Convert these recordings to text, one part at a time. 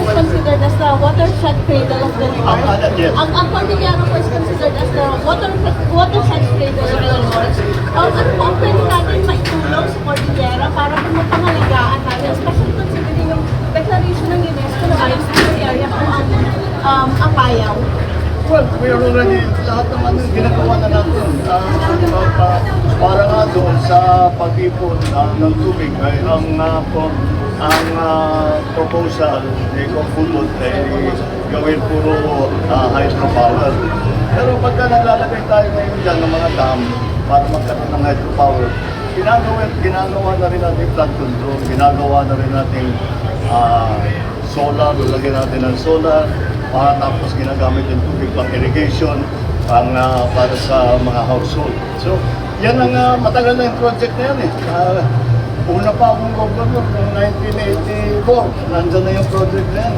is considered as the watershed cradle of the North. Ang- ang-. Ang, Cordillera po is considered as the water, watershed cradle of the North. Um, ano po ang pwede natin maitulong sa Cordillera para po mapangalagaan natin, especially considering yung declaration ng UNESCO na biospheric area po ang um, Apayao. Well, we are already, lahat naman yung ginagawa na natin. Ah, ah, ah, para nga doon sa pag-ipon ah, ng tubig ay ang ah, po- ang ah, proposal ni Kongkulot ay gawin puro ah, hydropower. Pero pagka naglalagay tayo ngayon dyan ng mga dam para magkaroon ng hydropower, ginagawa, ginagawa na rin natin flood control, ginagawa na rin natin ah, solar, lalagyan natin ng solar, para tapos ginagamit yung tubig pang irrigation, pang, ah, para sa mga household. So, yan ang ah, matagal na yung project na yan eh. Ah, una pa akong governor noong 1984, nandyan na yung project na yan.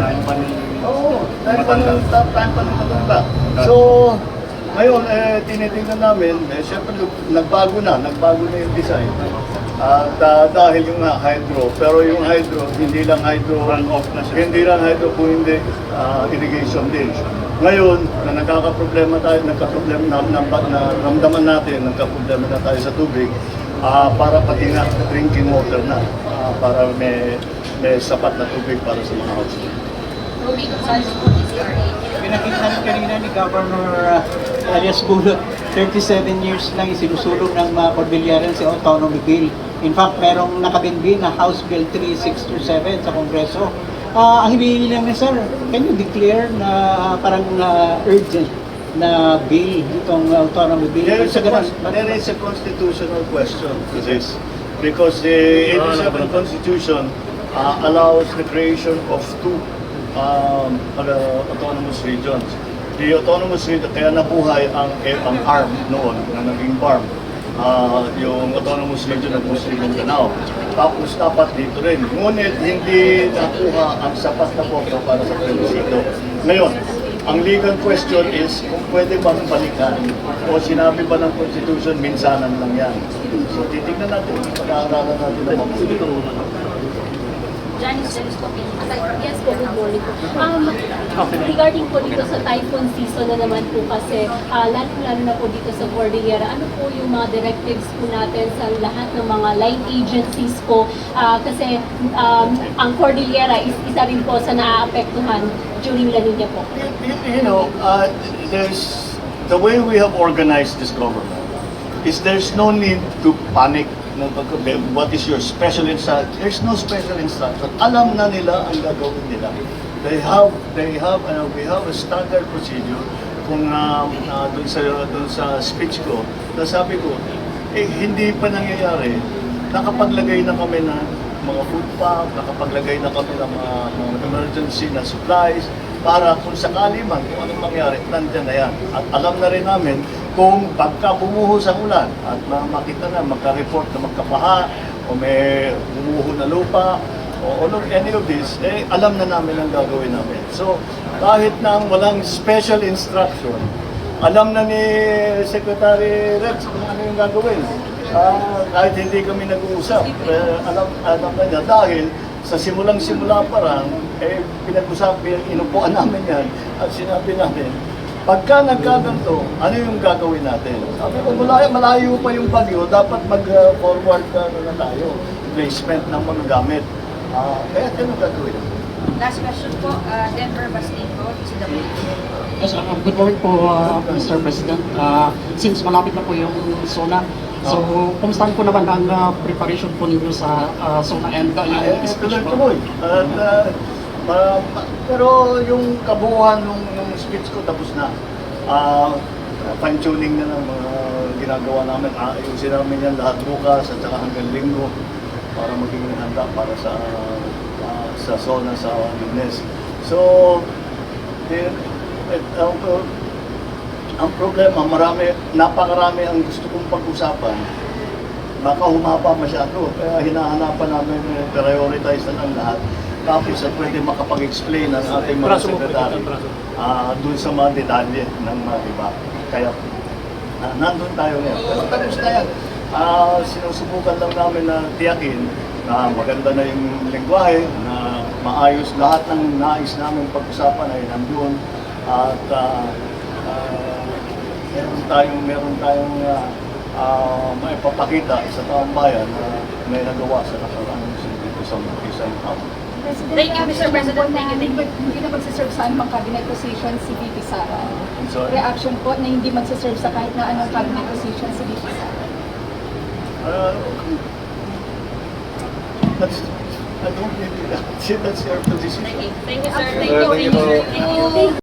Oo, time pa nung, time pa nung matanda. So, ngayon, eh, tinitingnan namin, eh, syempre nagbago na, nagbago na yung design. At ah, dahil yung nga hydro, pero yung hydro, hindi lang hydro, run off na siya. Hindi lang hydro kung hindi ah, irrigation din. Ngayon, na nagkakaproblema tayo, nagkaproblema na, na, na ramdaman natin, nagkaproblema na tayo sa tubig, ah, para pati nga drinking water na, ah, para may, may sapat na tubig para sa mga household. Ruby Gonzalez po, DCRA. Pinakita kanina ni Governor uh, Arias Bulot, 37 years lang isinusulong ng mga Cordilleran si Autonomy Bill. In fact, merong nakabinbin na House Bill 3627 sa Kongreso. Ah, ang hinihingi lang niya, sir, can you declare na parang uh, urgent na bill itong autonomy bill? There is, a, there is a constitutional question to this because the 87 Constitution uh, allows the creation of two um, uh, autonomous regions. The autonomous region, kaya nabuhay ang, eh, ang ARM noon, na naging BARM, uh, yung autonomous region ng Muslim Mindanao. Tapos dapat dito rin. Ngunit hindi nakuha ang sapat na boto para sa plebiscito. Ngayon, ang legal question is kung pwede bang balikan o sinabi ba ng Constitution minsanan lang yan. So titignan natin, pag-aaralan natin ang mabuti. Janice Janice po, aside from Yes po, good morning po. Um, regarding po dito sa typhoon season na naman po kasi, uh, lalo-lalo na po dito sa Cordillera, ano po yung mga directives po natin sa lahat ng mga line agencies po? Ah, kasi um, ang Cordillera is isa rin po sa naaapektuhan during La Nina po. You, you- you know, uh, there's the way we have organized this government is there's no need to panic. No, pag- what is your special instruction? There's no special instruction. Alam na nila ang gagawin nila. They have, they have, uh, we have a standard procedure. Kung uh, uh, dun sa dun sa speech ko, nasabi ko, eh hindi pa nangyayari. Nakapaglagay na kami ng mga food pack, nakapaglagay na kami ng mga, mga emergency na supplies para kung sakali man, kung anong mangyari, nandyan na yan. At alam na rin namin kung pagka bumuhos ang ulan at ma- makita na, magka-report na magkapaha o may bumuho na lupa o all any of this, eh, alam na namin ang gagawin namin. So, kahit na walang special instruction, alam na ni Secretary Rex kung ano yung gagawin. Ah, kahit hindi kami nag-uusap, eh, alam, alam na niya dahil sa simulang simula pa lang, eh, pinag-usap, inupuan namin yan at sinabi namin, pagka nagkaganto, ano yung gagawin natin? Sabi ko, malayo, malayo pa yung bagyo, dapat mag-forward ka na tayo, placement ng mga gamit. Ah, kaya ano gagawin? Last question po, uh, Denver Bastin po, CWD. Yes, uh, good morning po, uh, Mr. President. Uh, since malapit na po yung SONA, so kumustahan po naman ang uh, preparation po ninyo sa uh, SONA and uh, yung speech po? At, ah, ma- ma- pero yung kabuuan ng, ng speech ko tapos na. Ah, fine-tuning na ng mga ginagawa namin. Ayusin namin yan lahat bukas at saka hanggang linggo para maging handa para sa ah, sa zona sa Lunes. So, eh, eh, ang, ang problema, marami, napakarami ang gusto kong pag-usapan baka humaba masyado. Kaya hinahanapan namin eh, prioritize na ang lahat. Tapos at pwede makapag-explain ang ating mga sekretary ah dun sa mga detalye ng mga iba. Kaya ah, nandun tayo ngayon. Pero tapos na yan. Ah, sinusubukan lang namin na tiyakin na maganda na yung lingwahe, na maayos. Lahat ng nais namin pag-usapan ay nandoon at ah, ah, meron tayong meron tayong uh, maipapakita sa taong bayan na may nagawa sa nakaraang isang isang taon. Thank you, Mr. President. Thank you, thank you. Hindi na magsaserve sa anumang cabinet position si VP Sara. Reaction po na hindi magsaserve sa kahit na anong cabinet position si VP Sara. uh, that's, I don't really, that's your position. Thank you, sir. Thank Uh, you, thank you, sir. Thank you.